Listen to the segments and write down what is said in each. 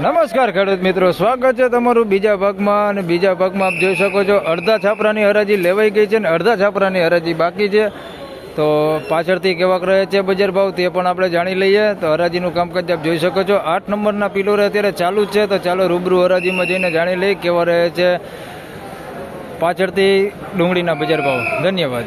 નમસ્કાર ખેડૂત મિત્રો, સ્વાગત છે તમારું બીજા ભાગમાં અને બીજા ભાગમાં આપ જોઈ શકો છો, અડધા છાપરાની હરાજી લેવાઈ ગઈ છે અને અડધા છાપરાની હરાજી બાકી છે. તો પાછળથી કેવાક રહે છે બજાર ભાવ તે પણ આપણે જાણી લઈએ. તો હરાજીનું કામકાજ આપ જોઈ શકો છો. આઠ નંબરના પિલોર અત્યારે ચાલુ છે. તો ચાલો રૂબરૂ હરાજીમાં જઈને જાણી લઈએ કેવા રહે છે. પાછળથી ડુંગળીના બજાર ભાવ. ધન્યવાદ.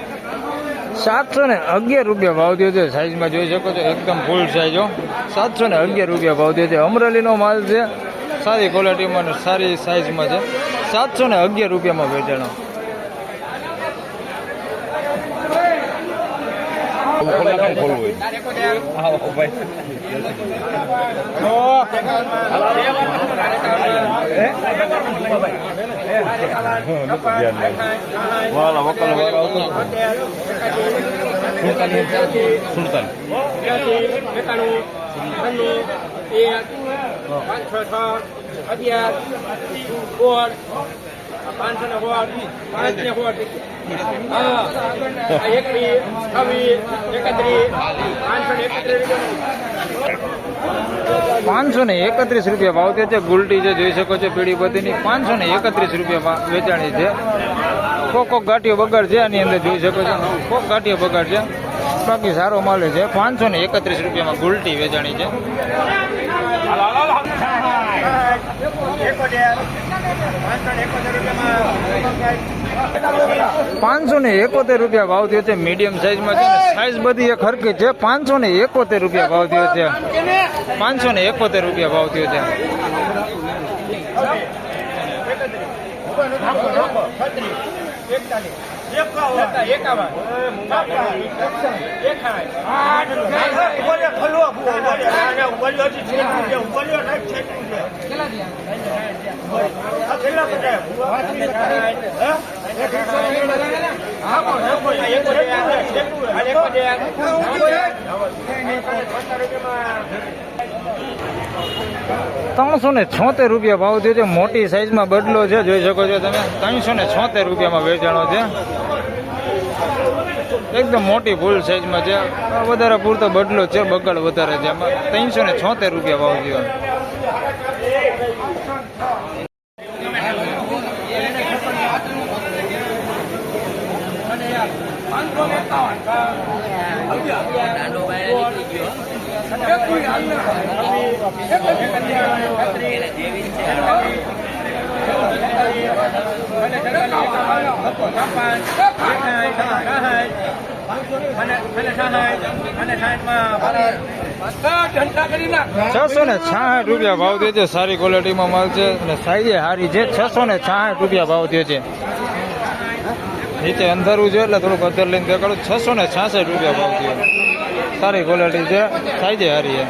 અગિયાર રૂપિયા ભાવ થયો છે. સાઈઝમાં જોઈ શકો છો, એકદમ ફૂલ સાઈઝ હો. સાતસો ને અગિયાર રૂપિયા ભાવ થયો છે. અમરેલીનો માલ છે. સારી ક્વોલિટીમાં સારી સાઈઝમાં છે. સાતસો ને અગિયાર રૂપિયામાં વેચાણો. คนละคนคนรวยเอาไปโอ้เดี๋ยวเลยว่าเราว่ากันว่าเราต้องสุลตันสุลตันเอียดวัดเชอทออเดียดบัว પાંચસો ને એકત્રીસ રૂપિયા ભાવ તે છે. ગુલટી છે જોઈ શકો છો પીળી બધીની પાંચસો ને એકત્રીસ રૂપિયા વેચાણી છે. કોક કોક ગાંઠીઓ બગાડ છે, આની અંદર જોઈ શકો છો. કોક ગાંઠીઓ બગાડ છે. બાકી સારો માલ છે. પાંચસો ને એકત્રીસ રૂપિયામાં ગુલટી વેચાણી છે એકોતેર પાંચસો ને એકોતેર રૂપિયામાં પાંચસો ને એકોતેર રૂપિયા ભાવ થયો છે. મીડિયમ સાઈઝમાં છે સાઈઝ બધી એક હરકી છે. પાંચસો ને એકોતેર રૂપિયા ભાવ થયો છે. પાંચસો ને એકોતેર રૂપિયા ભાવ થયો છે. એકાવન. ત્રણસો ને છોતેર રૂપિયા ભાવ થયો છે. મોટી સાઈઝમાં બદલો છે. જોઈ શકો છો તમે. ત્રણસો ને છોતેર રૂપિયામાં વેચાણો છે. એકદમ મોટી ફૂલ સાઈઝમાં છે વધારે પૂરતો બદલો છે, બગાડ વધારે છે ત્રણસો ને છોતેર રૂપિયા ભાવ થયો છસો ને છાસઠ રૂપિયા ભાવ દે છે, સારી ક્વોલિટીમાં માલ છે, અને સાઈઝે સારી છે, છસો ને છાસઠ રૂપિયા ભાવ થયો છે. નીચે અંધારું છે, એટલે થોડુંક અંદર લઈને દેખાડું, છસો ને છાસઠ રૂપિયા ભાવ થયો સારી ક્વોલિટી છે સાઈઝે સારી છે.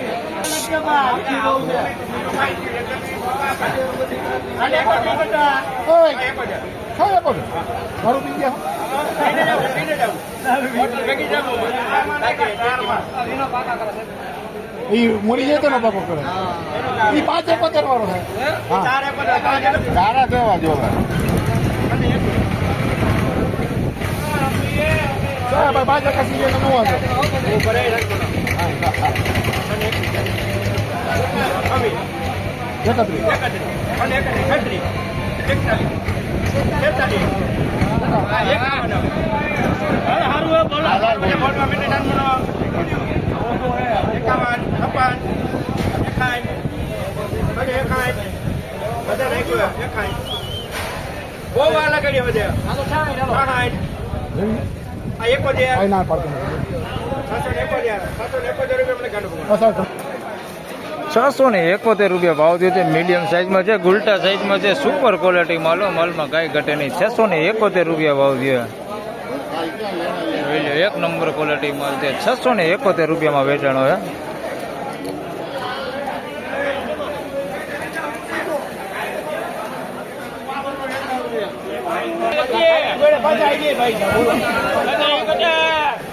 ઈ મળી જાય તો ને બાપો કરે એ પાંચે પંદર વાળો હા. ગારા દેવા જોવે પાંચ ટકા સીઝનનું વાંધો એકત્રીસ એક એકાવન બહુ વાર લગાડી સાઠ આ એકોતેર કઈ ના એક એકોતેર રૂપિયા મને પસાર છસો ને એકોતેર રૂપિયા ભાવ થયો છે. મીડિયમ સાઈઝમાં છે, ગુલટા સાઇઝમાં છે સુપર ક્વોલિટી માલો માલમાં કાંઈ ઘટે નહીં. છસો ને એકોતેર રૂપિયા ભાવ થયો એક નંબર ક્વોલિટી માલ છે. છસો ને એકોતેર રૂપિયામાં વેચાણો છે.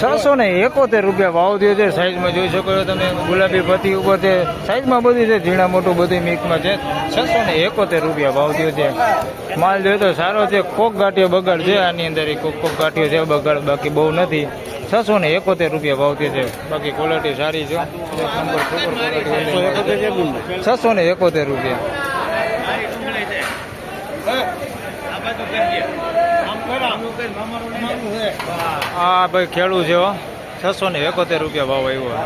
છસો ને એકોતેર રૂપિયા ભાવ થયો છે. સાઈઝમાં જોઈ શકો છો તમે. ગુલાબી પતિ ઉપર છે. સાઈઝમાં બધી છે. ઝીણા મોટું બધી મિક્સમાં છે. છસો ને એકોતેર રૂપિયા ભાવ થયો છે. માલ જોયો તો સારો છે. કોક ગાંઠિયો બગાડ છે. આની અંદર એ કોક કોક ગાંઠિયો છે. બગાડ બાકી બહુ નથી. છસો ને એકોતેર રૂપિયા ભાવ થયો છે. બાકી ક્વોલિટી સારી છે. છસો ને એકોતેર રૂપિયા. હા ભાઈ ખેડૂત છે છસો ને એકોતેર રૂપિયા ભાવ આવ્યો.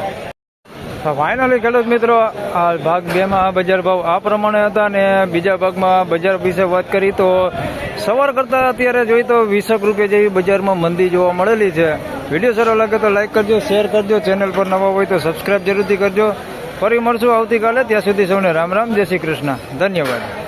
ફાઇનલી ખેડૂત મિત્રો આ ભાગ બેમાં આ બજાર ભાવ આ પ્રમાણે હતા ને બીજા ભાગમાં બજાર વિશે વાત કરી તો સવાર કરતાં અત્યારે જોઈ તો વીસક રૂપિયા જેવી બજારમાં મંદી જોવા મળેલી છે. વીડિયો સારો લાગે તો લાઈક કરજો શેર કરજો ચેનલ પર નવા હોય તો સબસ્ક્રાઇબ જરૂરથી કરજો. ફરી મળશું આવતીકાલે, ત્યાં સુધી સૌને રામ રામ, જય શ્રી કૃષ્ણ. ધન્યવાદ.